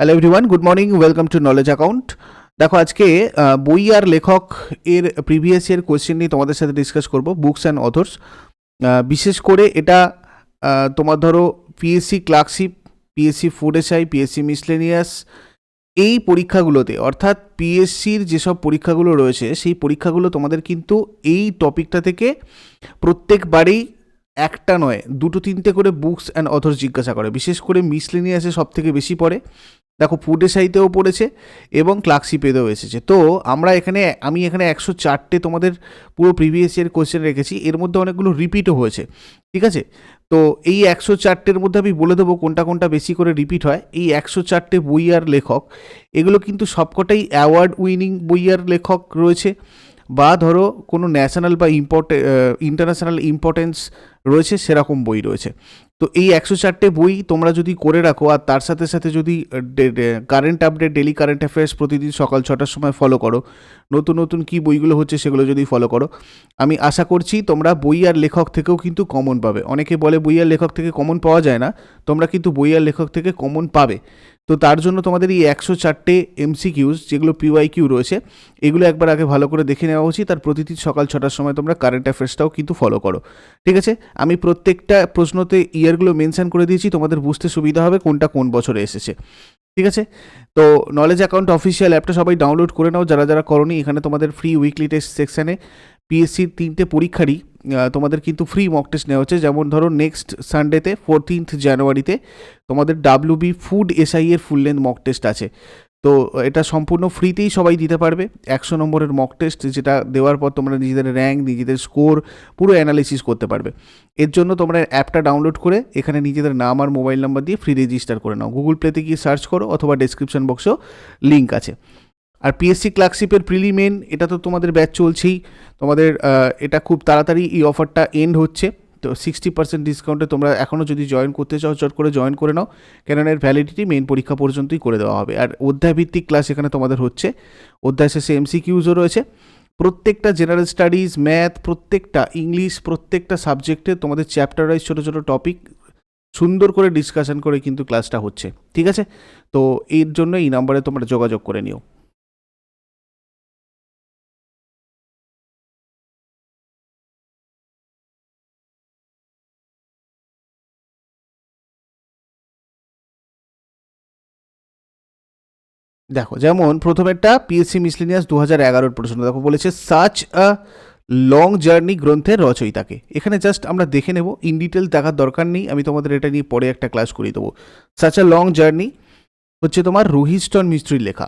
Hello everyone good morning welcome to knowledge account দেখো, আজকে বই আর লেখক এর প্রিভিয়াস ইয়ার কোয়েশ্চেন নিয়ে তোমাদের সাথে ডিসকাস করব বুকস অ্যান্ড অথর্স বিশেষ করে এটা তোমার ধরো PSC clerkship PSC food SI PSC miscellaneous এই পরীক্ষাগুলোতে, অর্থাৎ পিএসসির যেসব পরীক্ষাগুলো রয়েছে, সেই পরীক্ষাগুলো তোমাদের কিন্তু এই টপিকটা থেকে প্রত্যেকবারেই একটা নয়, দুটো তিনটে করে বুকস অ্যান্ড অথর্স জিজ্ঞাসা করে। বিশেষ করে মিসলেনিয়াসে সব থেকে বেশি পড়ে। দেখো ফুড এসাইতেও পড়েছে এবং ক্লার্কশিপেতেও এসেছে। তো আমরা এখানে, আমি এখানে একশো চারটে তোমাদের পুরো প্রিভিয়াস ইয়ার কোয়েশ্চেন রেখেছি, এর মধ্যে অনেকগুলো রিপিটও হয়েছে, ঠিক আছে? তো এই একশো চারটের মধ্যে আমি বলে দেবো কোনটা কোনটা বেশি করে রিপিট হয়। এই একশো চারটে বই আর লেখক, এগুলো কিন্তু সবকটাই অ্যাওয়ার্ড উইনিং বই আর লেখক রয়েছে, বা ধরো কোনো ন্যাশনাল বা ইম্পর্টে ইন্টারন্যাশনাল ইম্পর্টেন্স রয়েছে, সেরকম বই রয়েছে। তো এই একশো চারটে বই তোমরা যদি করে রাখো, আর তার সাথে সাথে যদি current update daily current affairs প্রতিদিন সকাল ছটার সময় ফলো করো। নতুন নতুন কী বইগুলো হচ্ছে সেগুলো যদি ফলো করো। আমি আশা করছি তোমরা বই আর লেখক থেকেও কিন্তু কমন পাবে। অনেকে বলে বই আর লেখক থেকে কমন পাওয়া যায় না, তোমরা কিন্তু বই আর লেখক থেকে কমন পাবে। তো তার জন্য তোমাদের এই একশো চারটে এমসিকিউজ যেগুলো পিওয়াই কিউ রয়েছে, এগুলো একবার আগে ভালো করে দেখে নেওয়া উচিত। আর প্রতিদিন সকাল ছটার সময় তোমরা কারেন্ট অ্যাফেয়ার্সটাও কিন্তু ফলো করো। ঠিক আছে? আমি প্রত্যেকটা প্রশ্নতে ইয়ারগুলো মেনশান করে দিয়েছি, তোমাদের বুঝতে সুবিধা হবে কোনটা কোন বছরে এসেছে। ঠিক আছে? তো নলেজ অ্যাকাউন্ট অফিসিয়াল অ্যাপটা সবাই ডাউনলোড করে নাও, যারা যারা করনি, এখানে তোমাদের ফ্রি উইকলি টেস্ট সেকশানে পিএসসির তিনটে পরীক্ষারই তোমাদের কিন্তু ফ্রি মক টেস্ট নেওয়া হচ্ছে। যেমন ধরো নেক্সট সানডেতে ফোরটিন্থ জানুয়ারিতে তোমাদের ডাব্লিউ বি ফুড এসআই এর ফুল লেন্থ মক টেস্ট আছে। তো এটা সম্পূর্ণ ফ্রিতেই সবাই দিতে পারবে। একশো নম্বরের মক টেস্ট যেটা দেওয়ার পর তোমরা নিজেদের র্যাঙ্ক নিজেদের স্কোর পুরো অ্যানালিসিস করতে পারবে। এর জন্য তোমরা অ্যাপটা ডাউনলোড করে এখানে নিজেদের নাম আর মোবাইল নাম্বার দিয়ে ফ্রি রেজিস্টার করে নাও। গুগল প্লেতে গিয়ে সার্চ করো অথবা ডেসক্রিপশন বক্সেও লিঙ্ক আছে। আর পিএসসি ক্লার্কশিপের প্রিলিমেন এটা তো তোমাদের ব্যাচ চলছেই। তোমাদের এটা খুব তাড়াতাড়ি এই অফারটা এন্ড হচ্ছে। তো সিক্সটি পার্সেন্ট ডিসকাউন্টে তোমরা এখনও যদি জয়েন করতে চাও, চট করে জয়েন করে নাও। কেননা এর ভ্যালিডিটি মেন পরীক্ষা পর্যন্তই করে দেওয়া হবে। আর অধ্যায় ভিত্তিক ক্লাস এখানে তোমাদের হচ্ছে, অধ্যায় শেষে এমসিকিউজও রয়েছে। প্রত্যেকটা জেনারেল স্টাডিজ ম্যাথ প্রত্যেকটা ইংলিশ প্রত্যেকটা সাবজেক্টে তোমাদের চ্যাপ্টার ওয়াইজ ছোটো ছোটো টপিক সুন্দর করে ডিসকাশন করে কিন্তু ক্লাসটা হচ্ছে। ঠিক আছে? তো এর জন্য এই নাম্বারে তোমরা যোগাযোগ করে নিও। দেখো, যেমন প্রথমেরটা পিএসসি মিসলিনিয়াস দু হাজার এগারোর প্রশ্ন। দেখো, বলেছে সাচ আ লং জার্নি গ্রন্থের রচয়িতাকে। এখানে জাস্ট আমরা দেখে নেব ইন ডিটেল দেখার দরকার নেই, আমি তোমাদের এটা নিয়ে পরে একটা ক্লাস করিয়ে দেবো। সাচ আ লং জার্নি হচ্ছে তোমার রোহিস্টন মিস্ত্রির লেখা।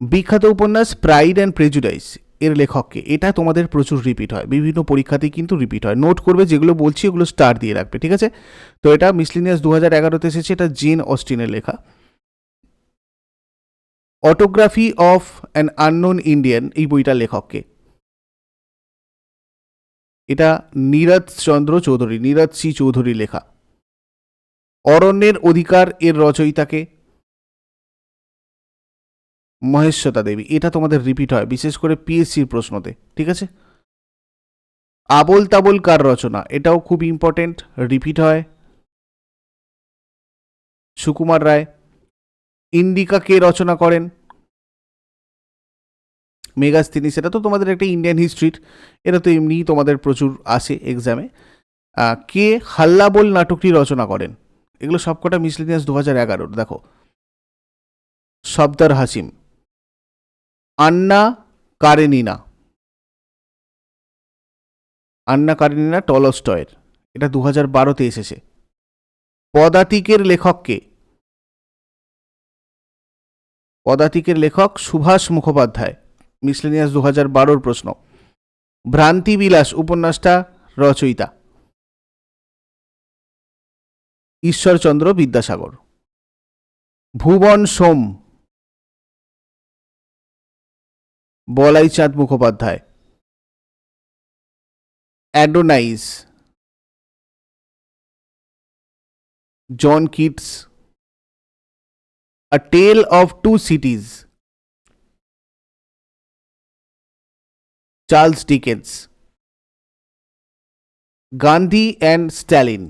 বিখ্যাত উপন্যাস প্রাইড অ্যান্ড প্রেজুডাইস এর লেখককে। এটা তোমাদের প্রচুর রিপিট হয়। বিভিন্ন পরীক্ষাতেই কিন্তু রিপিট হয়। নোট করবে, যেগুলো বলছি ওগুলো স্টার দিয়ে রাখবে, ঠিক আছে? তো এটা মিসলিনিয়াস দু হাজার এগারোতে এসেছে, এটা জেন অস্টিনের লেখা। Autobiography of an unknown Indian, এই বইটার লেখককে। এটা নীরজ চন্দ্র চৌধুরী, নীরজ সি চৌধুরী লেখা। অরণ্যের অধিকার এর রচয়িতাকে মহেশ্বতা দেবী। এটা তোমাদের রিপিট হয়, বিশেষ করে পিএসসির প্রশ্নতে, ঠিক আছে? আবল তাবল কার রচনা? এটাও খুব ইম্পর্টেন্ট রিপিট হয়। সুকুমার রায় ইন্ডিকা কে রচনা করেন। মেগাস তিনি সেটা তো তোমাদের একটা ইন্ডিয়ান হিস্ট্রির এটা তো এমনিই তোমাদের প্রচুর আসে এক্সামে কে হাল্লাবোল নাটকটি রচনা করেন? এগুলো সবকটা মিসলিনিয়াস দু হাজার এগারোর, দেখো। শব্দার হাসিম, আন্না কারেনিনা। আন্না কারেনিনা টলস্টয়ের, এটা দু হাজার বারোতে এসেছে। পদাতিকের লেখককে পদাতিকের লেখক সুভাষ মুখোপাধ্যায়। মিসলেনিয়াস দু হাজার বারোর প্রশ্ন। ভ্রান্তি বিলাস উপন্যাসটা রচয়িতা। Ishwarchandra Vidyasagar. Bhuvan Shome. Balai Chand Mukhopadhyay. Adonais John Keats. A Tale of Two Cities. Charles Dickens. Gandhi and Stalin.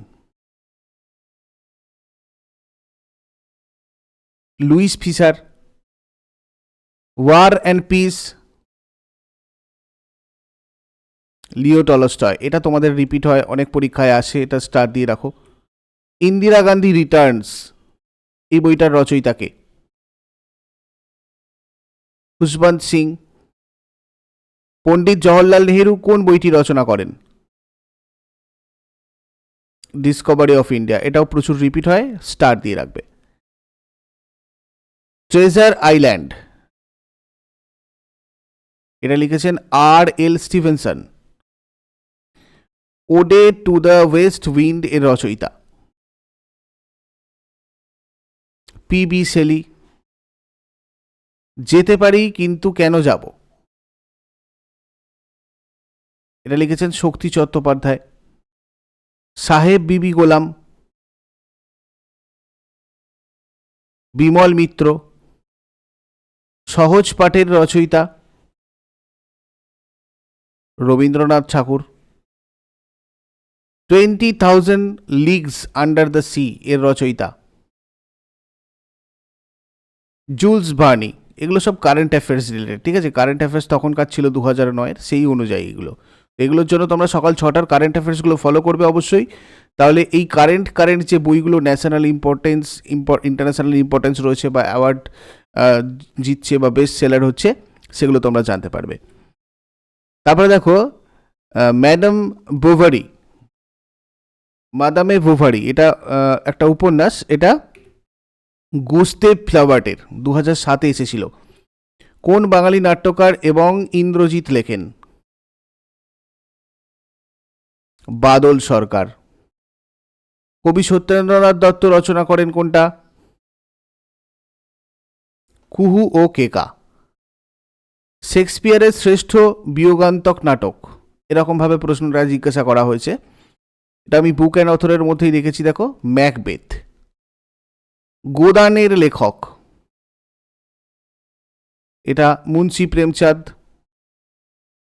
Louis Fischer war and peace Leo Tolstoy এটা তোমাদের রিপিট হয়, অনেক পরীক্ষায় আসে, এটা স্টার দিয়ে রাখো ইন্দিরা গান্ধী রিটার্নস এই বইটার রচয়িতাকে খুশবন্ত সিং। পণ্ডিত জওহরলাল নেহেরু কোন বইটি রচনা করেন? ডিসকভারি অফ ইন্ডিয়া এটাও প্রচুর রিপিট হয় স্টার দিয়ে রাখবে। ট্রেজার আইল্যান্ড এটা লিখেছেন R L Stevenson ode to the west wind এর রচয়িতা। P B Shelley. যেতে পারি, কিন্তু কেন যাব? এটা লিখেছেন শক্তি চট্টোপাধ্যায়। সাহেব বিবি গোলাম। বিমল মিত্র। সহজ পাঠের রচয়িতা। Rabindranath Tagore. Twenty thousand leagues under the sea এর রচয়িতা। জুলস বার্নি এগুলো সব কারেন্ট অ্যাফেয়ার্স রিলেটেড ঠিক আছে? কারেন্ট অ্যাফেয়ার্স তখনকার ছিল দু হাজার নয়ের, সেই অনুযায়ী এগুলো। এগুলোর জন্য তোমরা সকাল ছটার কারেন্ট অ্যাফেয়ার্সগুলো ফলো করবে অবশ্যই। তাহলে এই কারেন্ট কারেন্ট যে বইগুলো ন্যাশনাল ইম্পর্টেন্স ইন্টারন্যাশনাল ইম্পর্টেন্স রয়েছে বা অ্যাওয়ার্ড জিতছে বা বেস্ট সেলার হচ্ছে, সেগুলো তোমরা জানতে পারবে। তারপরে দেখো ম্যাডাম বোভারি মাদামে বোভারি এটা একটা উপন্যাস, এটা গুস্তে ফ্লাভার্টের দু হাজার সাতে এসেছিল। কোন বাঙালি নাট্যকার এবং ইন্দ্রজিৎ লেখেন? বাদল সরকার। কবি সত্যেন্দ্রনাথ দত্ত রচনা করেন কোনটা? কুহু ও কেকা। শেক্সপিয়ারের শ্রেষ্ঠ বিয়োগান্তক নাটক। এরকমভাবে প্রশ্নটা জিজ্ঞাসা করা হয়েছে। এটা আমি বুক অ্যান্ড অথরের মধ্যেই দেখেছি, দেখো ম্যাকবেথ গোদানের লেখক। এটা মুন্সি প্রেমচাঁদ,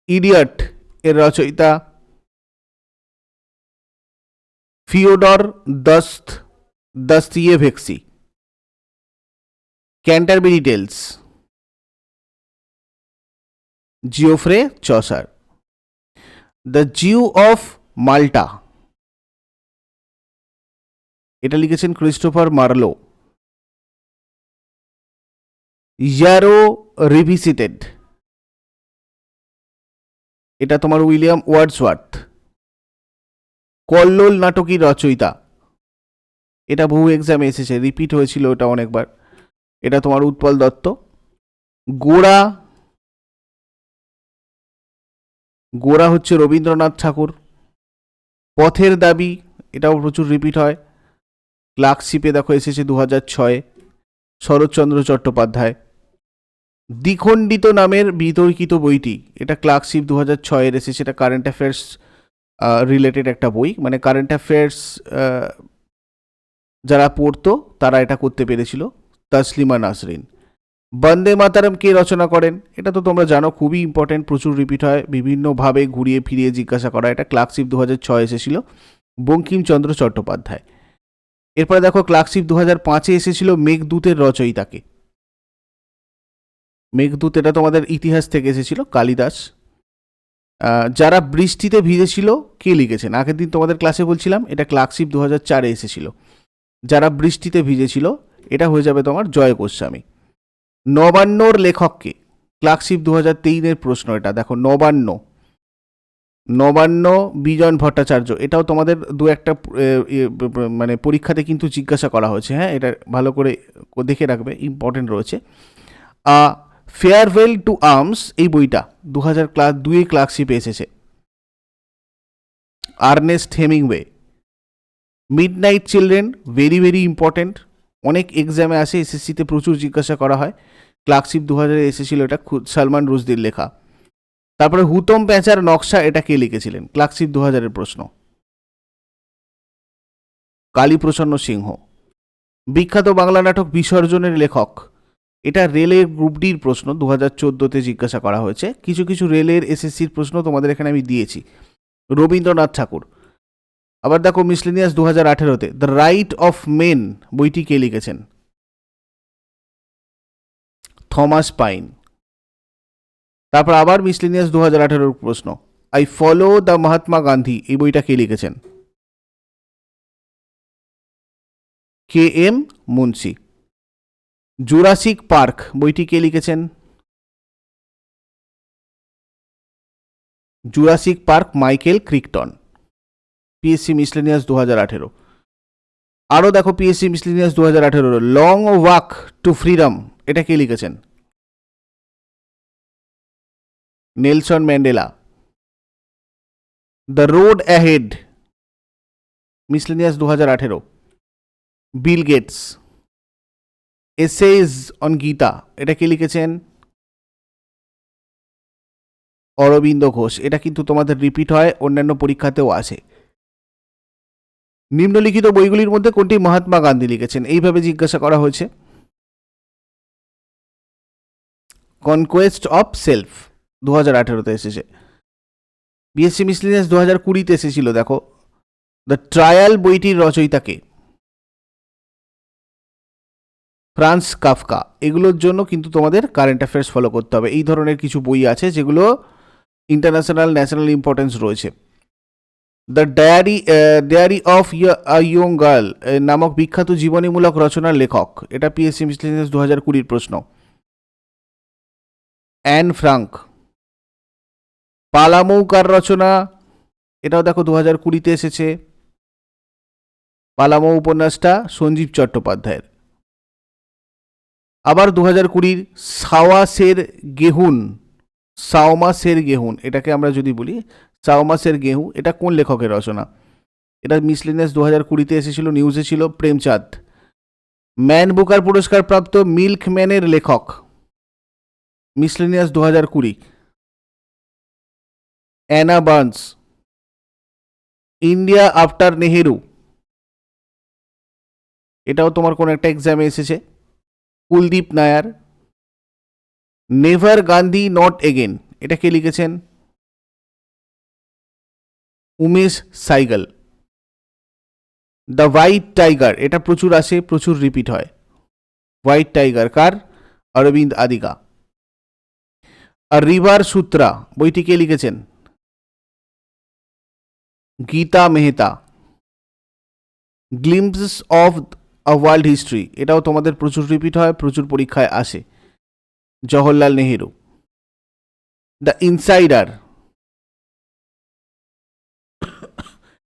ইডিয়ট এর রচয়িতা, Fyodor দস্ত Dostoevsky Canterbury tales. Geoffrey Chaucer. The Jew of Malta. এটা লিখেছেন ক্রিস্টোফার মার্লো। ইয়ারো রিভিসিটেড এটা তোমার উইলিয়াম ওয়ার্ডসওয়ার্থ। কল্লোল নাটকী রচয়িতা। এটা বহু এক্সামে এসেছে রিপিট হয়েছিল ওটা অনেকবার। এটা তোমার উৎপল দত্ত। গোড়া গোড়া হচ্ছে রবীন্দ্রনাথ ঠাকুর। পথের দাবি, এটাও প্রচুর রিপিট হয়। ক্লার্কশিপে দেখো এসেছে দু হাজার ছয়ে। শরৎচন্দ্র চট্টোপাধ্যায়। দ্বিখণ্ডিত নামের বিতর্কিত বইটি, এটা ক্লার্কশিপ দু হাজার ছয়ের এসেছে, এটা কারেন্ট অ্যাফেয়ার্স রিলেটেড একটা বই মানে কারেন্ট অ্যাফেয়ার্স যারা পড়তো, তারা এটা করতে পেরেছিল, তাসলিমা নাসরিন। বন্দে মাতারাম কে রচনা করেন? এটা তো তোমরা জানো, খুবই ইম্পর্টেন্ট প্রচুর রিপিট হয়, বিভিন্নভাবে ঘুরিয়ে ফিরিয়ে জিজ্ঞাসা করা, এটা ক্লার্কশিপ দু হাজার ছয় এসেছিল, বঙ্কিমচন্দ্র চট্টোপাধ্যায়। এরপরে দেখো, ক্লার্কশিপ দু হাজার পাঁচে এসেছিল মেঘদূতের রচয়িতাকে। মেঘদূত, এটা তোমাদের ইতিহাস থেকে এসেছিল, কালিদাস। যারা বৃষ্টিতে ভিজেছিল, কে লিখেছেন? আগের দিন তোমাদের ক্লাসে বলছিলাম, এটা ক্লার্কশিপ দু হাজার চারে এসেছিল। যারা বৃষ্টিতে ভিজেছিল, এটা হয়ে যাবে তোমার জয় গোস্বামী। নবান্নর লেখককে, ক্লার্কশিপ দু হাজার তেইনের প্রশ্ন এটা, দেখো, নবান্ন। নবান্ন বিজন ভট্টাচার্য, এটাও তোমাদের দু একটা মানে পরীক্ষাতে কিন্তু জিজ্ঞাসা করা হয়েছে হ্যাঁ এটা ভালো করে দেখে রাখবে ইম্পর্টেন্ট রয়েছে। ফেয়ারওয়েল টু আর্মস এই বইটা দু হাজার ক্লাস দুয়ে ক্লার্কশিপে এসেছে। Ernest Hemingway midnight children very very important অনেক এক্সামে আসে এসএসসিতে প্রচুর জিজ্ঞাসা করা হয়। ক্লার্কশিপ দু হাজারে এসেছিল এটা সালমান রুশদির লেখা। তারপরে হুতম প্যাঁচার নকশা এটা কে লিখেছিলেন? ক্লার্কশিপ দু হাজারের প্রশ্ন। কালীপ্রসন্ন সিংহ। বিখ্যাত বাংলা নাটক বিসর্জনের লেখক। এটা রেলের গ্রুপ ডির প্রশ্ন দু হাজার চোদ্দোতে জিজ্ঞাসা করা হয়েছে। কিছু কিছু রেলের এসএসসির প্রশ্ন তোমাদের এখানে আমি দিয়েছি। রবীন্দ্রনাথ ঠাকুর। আবার দেখো মিসলেনিয়াস দু হাজার আঠেরোতে দ্য রাইট অফ মেন বইটি কে লিখেছেন? Thomas Paine. তারপর আবার মিসলিনিয়াস দু হাজার আঠেরোর প্রশ্ন I follow the Mahatma Gandhi এই বইটা কে লিখেছেন? K M Munshi. Jurassic Park বইটি কে লিখেছেন? Jurassic Park Michael Crichton, PSC miscellaneous দু হাজার আঠেরো। আরও দেখো পিএসসি মিসলেনিয়াস দু হাজার আঠেরো লং ওয়াক টু ফ্রিডম, এটা কে লিখেছেন? Nelson Mandela. The road ahead, miscellaneous দু হাজার আঠেরো। Bill Gates. Essays on Gita এটা কে লিখেছেন? অরবিন্দ ঘোষ। এটা কিন্তু তোমাদের রিপিট হয়, অন্যান্য পরীক্ষাতেও আসে নিম্নলিখিত বইগুলির মধ্যে কোনটি মহাত্মা গান্ধী লিখেছেন? এইভাবে জিজ্ঞাসা করা হয়েছে। কনকোয়েস্ট অফ সেলফ দু হাজার আঠেরোতে এসেছে। বিএসসি মিসলিনিয়াস দু হাজার কুড়িতে এসেছিল, দেখো। দ্য ট্রায়াল বইটির রচয়িতাকে ফ্রান্স, কাফকা। এগুলোর জন্য কিন্তু তোমাদের কারেন্ট অ্যাফেয়ার্স ফলো করতে হবে। এই ধরনের কিছু বই আছে যেগুলো ইন্টারন্যাশনাল ন্যাশনাল ইম্পর্টেন্স রয়েছে। The diary diary of young girl নামক বিখ্যাত জীবনীমূলক রচনার লেখক। এটা পিএসসি মিসলিনিয়াস দু হাজার কুড়ির প্রশ্ন। অ্যান ফ্রাঙ্ক পালামৌকার রচনা। এটাও দেখো দু হাজার কুড়িতে এসেছে। পালামৌ উপন্যাসটা সঞ্জীব চট্টোপাধ্যায়ের। আবার দু হাজার কুড়ির সাওয়াসের গেহুন, সাওমাসের গেহুন, এটাকে আমরা যদি বলি, সাওমাসের গেহু, এটা কোন লেখকের রচনা? এটা মিসলিনিয়াস দু হাজার কুড়িতে এসেছিল নিউজে ছিল, প্রেমচাঁদ। ম্যান বুকার পুরস্কার প্রাপ্ত মিল্কম্যানের লেখক, মিসলিনিয়াস দু হাজার কুড়ি। Anna Barnes, India after Nehru. এটাও তোমার কোন একটা এক্সামে এসেছে। Kuldip Nayar, never Gandhi not again, এটা কে লিখেছেন? Umesh Saigal. The white tiger, এটা প্রচুর আসে, প্রচুর রিপিট হয়। হোয়াইট টাইগার কার? অরবিন্দ আদিকা। আর রিভার সূত্রা, বইটি কে লিখেছেন? Gita Mehta. Glimpses of a world history এটাও তোমাদের প্রচুর রিপিট হয়, প্রচুর পরীক্ষায় আসে। জওহরলাল নেহেরু। দ্য ইনসাইডার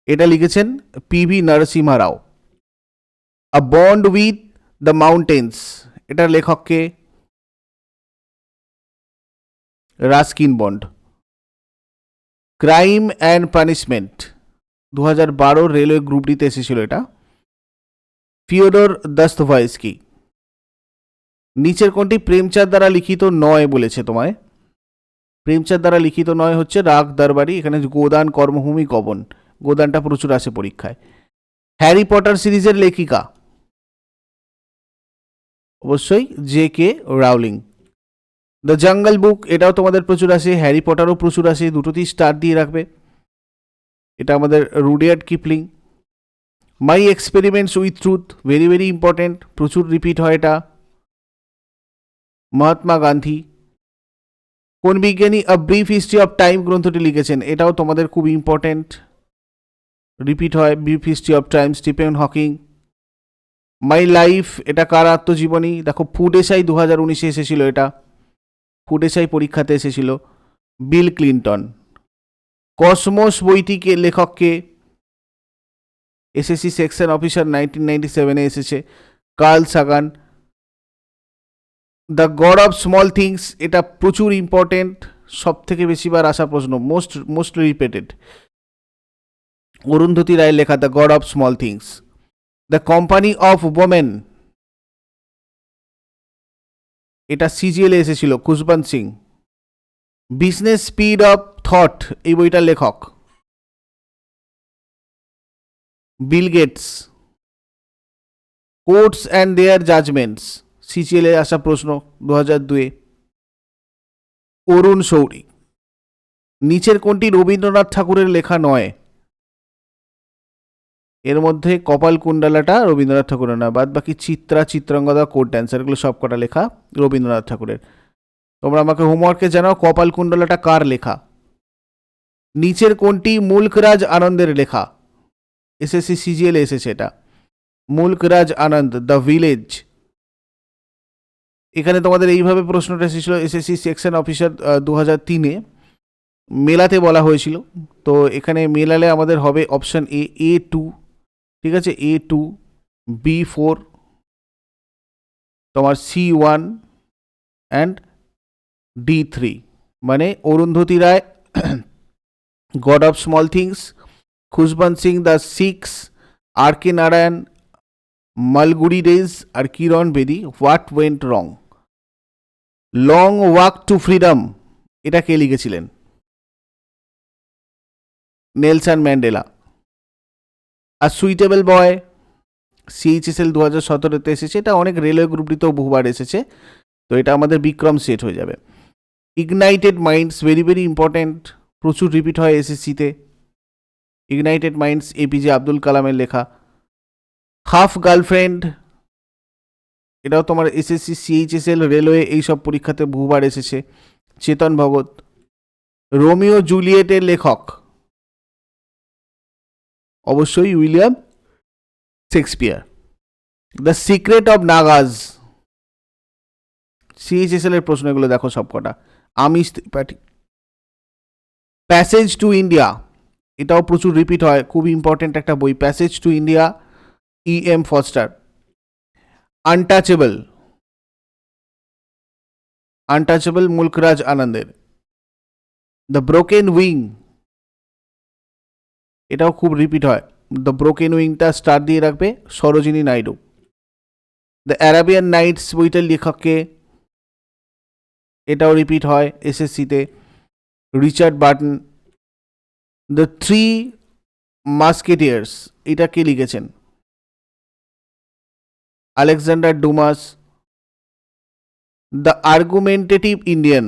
এটা লিখেছেন P V Narasimha Rao. A bond with the mountains এটার লেখককে Ruskin Bond. Crime and punishment দু হাজার বারো রেলওয়ে গ্রুপ ডিতে এসেছিল এটা। ফিওডর দাস্তভয়েস্কি নিচের কোনটি প্রেমচাঁদ দ্বারা লিখিত নয় বলেছে তোমায়। প্রেমচাঁদ দ্বারা লিখিত নয় হচ্ছে রাগ, দরবারি, এখানে গোদান, কর্মভূমি কবন গোদানটা প্রচুর আসে পরীক্ষায়। হ্যারি পটার সিরিজের লেখিকা। অবশ্যই J K Rowling the jungle বুক, এটাও তোমাদের প্রচুর আসে, হ্যারি পটারও প্রচুর আসে দুটোতেই স্টার দিয়ে রাখবে। এটা আমাদের Rudyard Kipling. My experiments with truth very very important প্রচুর রিপিট হয় এটা। মহাত্মা গান্ধী, কোন বিজ্ঞানী a brief history of time গ্রন্থটি লিখেছেন, এটাও তোমাদের খুব ইম্পর্টেন্ট রিপিট হয়। Brief history of time Stephen Hawking my life এটা কার আত্মজীবনী? দেখো ফুড এসআই দু হাজার উনিশে এসেছিল এটা। ফুড এসআই পরীক্ষাতে এসেছিল। বিল ক্লিন্টন কসমোস বইটিকে লেখককে SSC section officer nineteen ninety সেভেনে এসেছে। Carl Sagan the god of small things এটা প্রচুর ইম্পর্টেন্ট সব থেকে বেশিবার আসা প্রশ্ন মোস্ট মোস্টলি রিপিটেড অরুন্ধতী রায়ের লেখা the god of small things the company of women এটা সিজিএলে এসেছিল Khushwant Singh. Business speed of thought এই বইটার লেখক। Bill Gates courts and their judgements সিজিএলে আসা প্রশ্ন দু হাজার দুয়ে। অরুণ শৌরি, নিচের কোনটি রবীন্দ্রনাথ ঠাকুরের লেখা নয়? এর মধ্যে কপাল কুণ্ডলাটা রবীন্দ্রনাথ ঠাকুরের না বাদ বাকি চিত্রা, চিত্রাঙ্গদা কোড ড্যান্সার এগুলো সব কটা লেখা রবীন্দ্রনাথ ঠাকুরের। তোমরা আমাকে হোমওয়ার্কে জানাও, কপাল কুণ্ডলাটা কার লেখা? নিচের কোনটি মুল্করাজ আনন্দের লেখা? এসএসসি সিজিএল এসেছে এটা। Mulk Raj Anand, the village. এখানে তোমাদের এইভাবে প্রশ্নটা এসেছিল, এসএসসি সেকশন অফিসার দু হাজার তিনে। মেলাতে বলা হয়েছিল। তো এখানে মেলালে আমাদের হবে অপশান এ এ টু, ঠিক আছে? এ টু, বি ফোর, তোমার C one, and D three. মানে Arundhati Roy, god of small things Khushwant Singh the six R K Narayan Malgudi days R Kiran Bedi what went wrong long walk to freedom এটা কে লিখেছিলেন? Nelson Mandela. আর suitable boy CHSL দু হাজার সতেরোতে এসেছে। এটা অনেক রেলওয়ে গ্রুপটিতেও বহুবার এসেছে। তো এটা আমাদের বিক্রম সেট হয়ে যাবে। Ignited minds very very important প্রচুর রিপিট হয় এসএসসিতে ইগনাইটেড মাইন্ডস এপিজে আব্দুল কালামের লেখা। হাফ গার্লফ্রেন্ড এটাও তোমার এসএসসি সিএইচএসএল রেলওয়ে এইসব পরীক্ষাতে বহুবার এসেছে। চেতন ভগত রোমিও জুলিয়েটের লেখক। অবশ্যই William Shakespeare the secret of Nagas CHSL এর প্রশ্ন এগুলো দেখো সবকটা। আমিষ ত্রিপাঠী। প্যাসেজ টু ইন্ডিয়া এটাও প্রচুর রিপিট হয়। খুব ইম্পর্টেন্ট একটা বই passage to India E M Forster untouchable untouchable Mulk Raj আনন্দের দ্য ব্রোকেন উইং এটাও খুব রিপিট হয়। দ্য ব্রোকেন উইংটা স্টার দিয়ে রাখবে Sarojini Naidu. The Arabian nights বইটার লেখককে এটাও রিপিট হয় এসএসসিতে Richard Burton the three musketeers এটা কে লিখেছেন? Alexander Dumas the argumentative Indian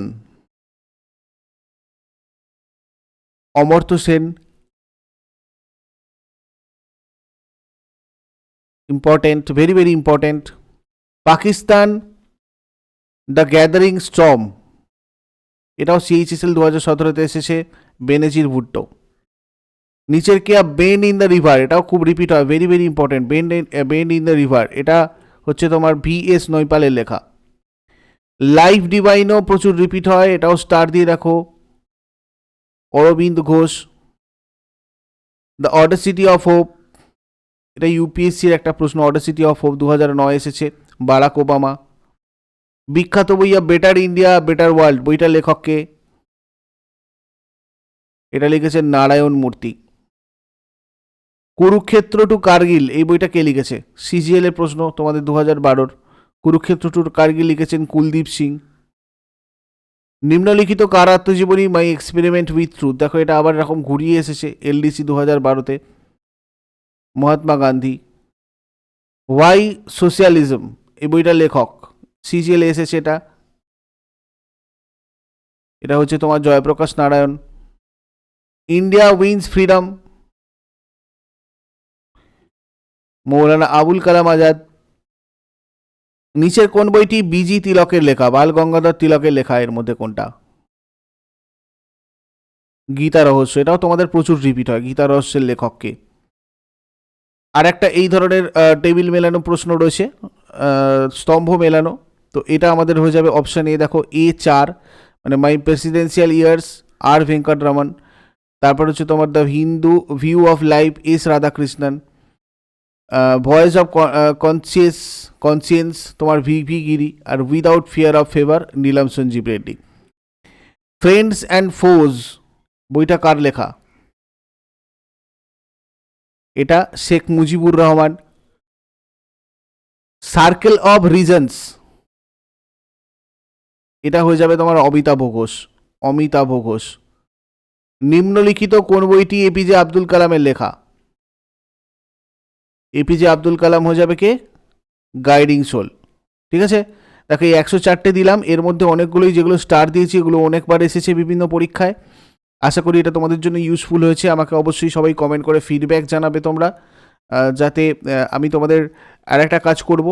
Amartya Sen important very very important Pakistan the gathering storm এটাও সিএইচএসএল দু হাজার সতেরোতে এসেছে বেনেজির ভুট্টো নিচের কেয়া বেন ইন দ্য রিভার এটাও খুব রিপিট হয় very very important Ben Ben in the river এটা হচ্ছে তোমার ভি এস নৈপালের লেখা। লাইফ ডিভাইনও প্রচুর রিপিট হয়, এটাও স্টার দিয়ে রাখো Aurobindo Ghosh the audacity of hope এটা ইউপিএসসির একটা প্রশ্ন অডাসিটি অফ হোপ দু হাজার নয় এসেছে, বারাক ওবামা। বিখ্যাত বইয়া বেটার ইন্ডিয়া বেটার ওয়ার্ল্ড বইটার লেখককে এটা লিখেছেন নারায়ণ মূর্তি। কুরুক্ষেত্র টু কার্গিল, এই বইটা কে লিখেছে? সিজিএল এর প্রশ্ন, তোমাদের দু হাজার বারোর। কুরুক্ষেত্র টু কার্গিল লিখেছেন কুলদীপ সিং। নিম্নলিখিত কার আত্মজীবনী মাই এক্সপেরিমেন্ট উইথ ট্রুথ দেখো, এটা আবার এরকম ঘুরিয়ে এসেছে এলডিসি দু হাজার বারোতে। মহাত্মা গান্ধী। ওয়াই সোশ্যালিজম এই বইটা লেখক। সিজিএল এসেছে এটা। এটা হচ্ছে তোমার Jayaprakash Narayan. India wins freedom Maulana Abul Kalam Azad. নিচের কোন বইটি বিজি তিলকের লেখা? বাল গঙ্গাধর তিলকের লেখা, এর মধ্যে কোনটা? গীতা রহস্য, এটাও তোমাদের প্রচুর রিপিট হয়। গীতা রহস্যের লেখককে আর একটা এই ধরনের টেবিল মেলানো প্রশ্ন রয়েছে স্তম্ভ মেলানো। তো এটা আমাদের হয়ে যাবে অপশান এ দেখো এ চার মানে মাই প্রেসিডেন্সিয়াল ইয়ার্স আর ভেঙ্কটরমন। তারপর হচ্ছে তোমার the Hindu view of life S Radhakrishnan voice of conscious conscience তোমার V V Giri R without fear of favour Neelam Sanjiva Reddy. Friends and foes বইটা কার লেখা? এটা Sheikh Mujibur Rahman. Circle of reasons এটা হয়ে যাবে তোমার অমিতাভ ঘোষ অমিতাভ ঘোষ। নিম্নলিখিত কোন বইটি এপিজে আব্দুল কালামের লেখা? এপিজে আব্দুল কালাম হয়ে যাবে কে? গাইডিং সোল ঠিক আছে? দেখো, এই একশো চারটে দিলাম। এর মধ্যে অনেকগুলোই যেগুলো স্টার দিয়েছি, এগুলো অনেকবার এসেছে বিভিন্ন পরীক্ষায়। আশা করি এটা তোমাদের জন্য ইউজফুল হয়েছে। আমাকে অবশ্যই সবাই কমেন্ট করে ফিডব্যাক জানাবে তোমরা। যাতে আমি তোমাদের আর একটা কাজ করব।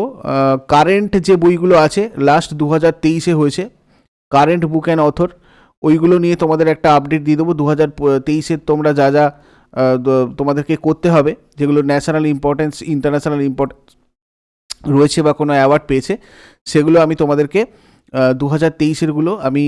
কারেন্ট যে বইগুলো আছে লাস্ট দু হাজার তেইশে হয়েছে। কারেন্ট বুক অ্যান্ড অথর ওইগুলো নিয়ে তোমাদের একটা আপডেট দিয়ে দেবো। দু হাজার তেইশের তোমরা যা যা তোমাদেরকে করতে হবে, যেগুলো ন্যাশনাল ইম্পর্টেন্স ইন্টারন্যাশনাল ইম্পর্টেন্স রয়েছে বা কোনো অ্যাওয়ার্ড পেয়েছে, সেগুলো আমি তোমাদেরকে দু হাজার তেইশেরগুলো আমি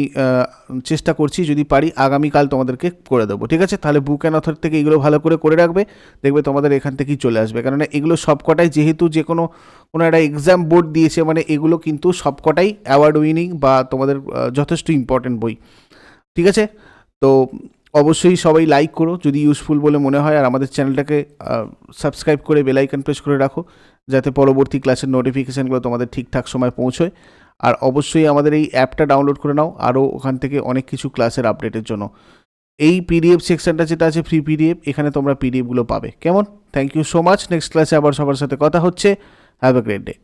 চেষ্টা করছি যদি পারি আগামীকাল তোমাদেরকে করে দেবো, ঠিক আছে? তাহলে বুক অ্যান্ড অথর থেকে এগুলো ভালো করে করে রাখবে, দেখবে তোমাদের এখান থেকেই চলে আসবে। কেননা এগুলো সবকটাই যেহেতু যে কোনো কোনো একটা এক্সাম বোর্ড দিয়েছে মানে এগুলো কিন্তু সবকটাই অ্যাওয়ার্ড উইনিং বা তোমাদের যথেষ্ট ইম্পর্টেন্ট বই, ঠিক আছে? তো অবশ্যই সবাই লাইক করো, যদি ইউজফুল বলে মনে হয়, আর আমাদের চ্যানেলটাকে সাবস্ক্রাইব করে বেলাইকন প্রেস করে রাখো, যাতে পরবর্তী ক্লাসের নোটিফিকেশানগুলো তোমাদের ঠিকঠাক সময় পৌঁছয়। আর অবশ্যই আমাদের এই অ্যাপটা ডাউনলোড করে নাও, আরও ওখান থেকে অনেক কিছু ক্লাসের আপডেটের জন্য। এই পিডিএফ সেকশনটা যেটা আছে ফ্রি পিডিএফ এখানে তোমরা পিডিএফগুলো পাবে। কেমন? Thank you so much next ক্লাসে আবার সবার সাথে কথা হচ্ছে। Have a great day